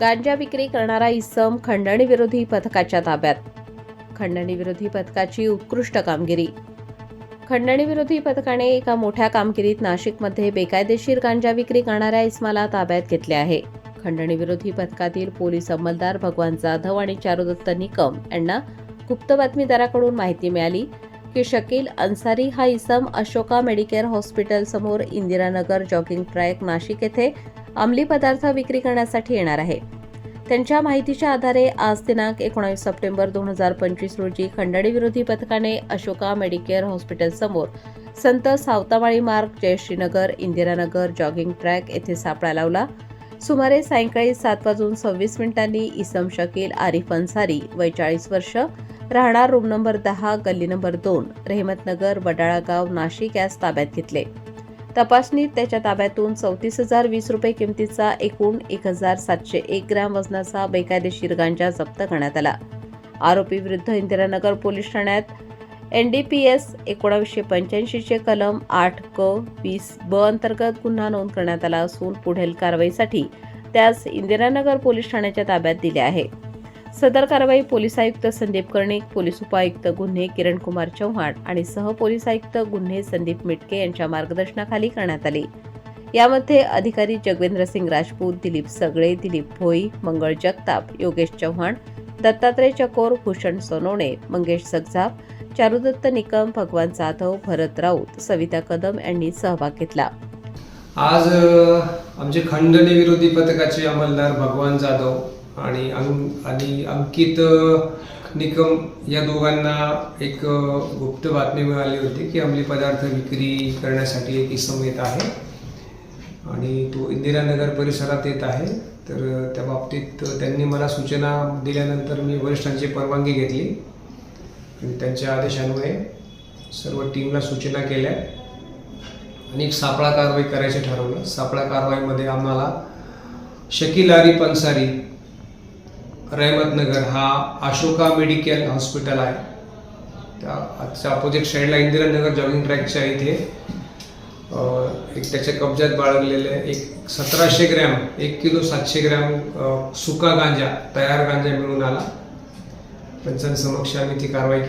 गांजा विक्री करणारा इसम खंडणी विरोधी पथकाच्या ताब्यात. खंडणी विरोधी पथकाची उत्कृष्ट कामगिरी. खंडणी विरोधी पथकाने एका मोठ्या कामगिरीत नाशिकमध्ये बेकायदेशीर गांजा विक्री करणाऱ्या इस्माला ताब्यात घेतले आहे. खंडणी विरोधी पथकातील पोलीस अंमलदार भगवान जाधव आणि चारुदत्त निकम यांना गुप्त बातमीदाराकडून माहिती मिळाली. की शकील अन्सारी हा इसम अशोका मेडिकेअर हॉस्पिटलसमोर इंदिरानगर जॉगिंग ट्रॅक नाशिक येथे अंमली पदार्थ विक्री करण्यासाठी येणार आहे. त्यांच्या माहितीच्या आधारे आज दिनांक एकोणावीस सप्टेंबर दोन हजार पंचवीस रोजी खंडणी विरोधी पथकाने अशोका मेडिकेअर हॉस्पिटलसमोर संत सावतामाळी मार्ग जयश्रीनगर इंदिरानगर जॉगिंग ट्रॅक येथे सापळा लावला. सुमारे सायंकाळी सात वाजून सव्वीस मिनिटांनी इसम शकील आरिफ अन्सारी वय चाळीस वर्ष राहणार रूम नंबर दहा गल्ली नंबर दोन रेहमतनगर वडाळागाव नाशिक यास ताब्यात घेतले. तपासणीत त्याच्या ताब्यातून चौतीस हजार वीस रुपये किमतीचा एकूण एक हजार सातशे एक ग्रॅम वजनाचा बेकायदेशीर गांजा जप्त करण्यात आला. आरोपी विरुद्ध इंदिरानगर पोलीस ठाण्यात एन डी पी एस एकोणावीसशे पंच्याऐंशीचे कलम आठ क वीस ब अंतर्गत गुन्हा नोंद करण्यात आला असून पुढील कारवाईसाठी त्यास इंदिरानगर पोलीस ठाण्याच्या ताब्यात दिले आहे. सदर कारवाई पोलीस आयुक्त संदीप कर्णिक पोलीस उपायुक्त गुन्हे किरण कुमार चव्हाण आणि सह पोलीस आयुक्त गुन्हे संदीप मिटके यांच्या मार्गदर्शनाखाली करण्यात आली. यामध्ये अधिकारी जगवेंद्र सिंग राजपूत दिलीप सगळे दिलीप भोई मंगळ जगताप योगेश चव्हाण दत्तात्रय चकोर भूषण सोनवणे मंगेश सगजाप चारुदत्त निकम भगवान जाधव भरत राऊत सविता कदम यांनी सहभाग घेतला. आज आमचे खंडणी विरोधी पथकाचे अंमलदार भगवान जाधव आणि अंक आणि अंकित निकम या दोघांना एक गुप्त बातमी मिळाली होती की अंमली पदार्थ विक्री करण्यासाठी एक इसम येत आहे. आणि तो इंदिरानगर परिसरात येत आहे. तर त्या बाबतीत त्यांनी मला सूचना दिल्यानंतर मी वरिष्ठांची परवानगी घेतली. आणि त्यांच्या आदेशान्वये सर्व टीमला सूचना केल्या. आणि एक सापळा कारवाई करायचे ठरवलं. सापळा कारवाईमध्ये आम्हाला शकील आरिफ पंसारी रहमतनगर हा अशोका मेडिकल हॉस्पिटल आहे. त्या त्याच्या अपोजिट साईडला इंदिरानगर जॉगिंग ट्रॅकच्या इथे एक त्याच्या कब्जात बाळगलेले एक सतराशे ग्रॅम एक किलो सातशे ग्रॅम सुका गांजा तयार गांजा मिळून आला. पंचांसमक्ष आम्ही ती कारवाई केली.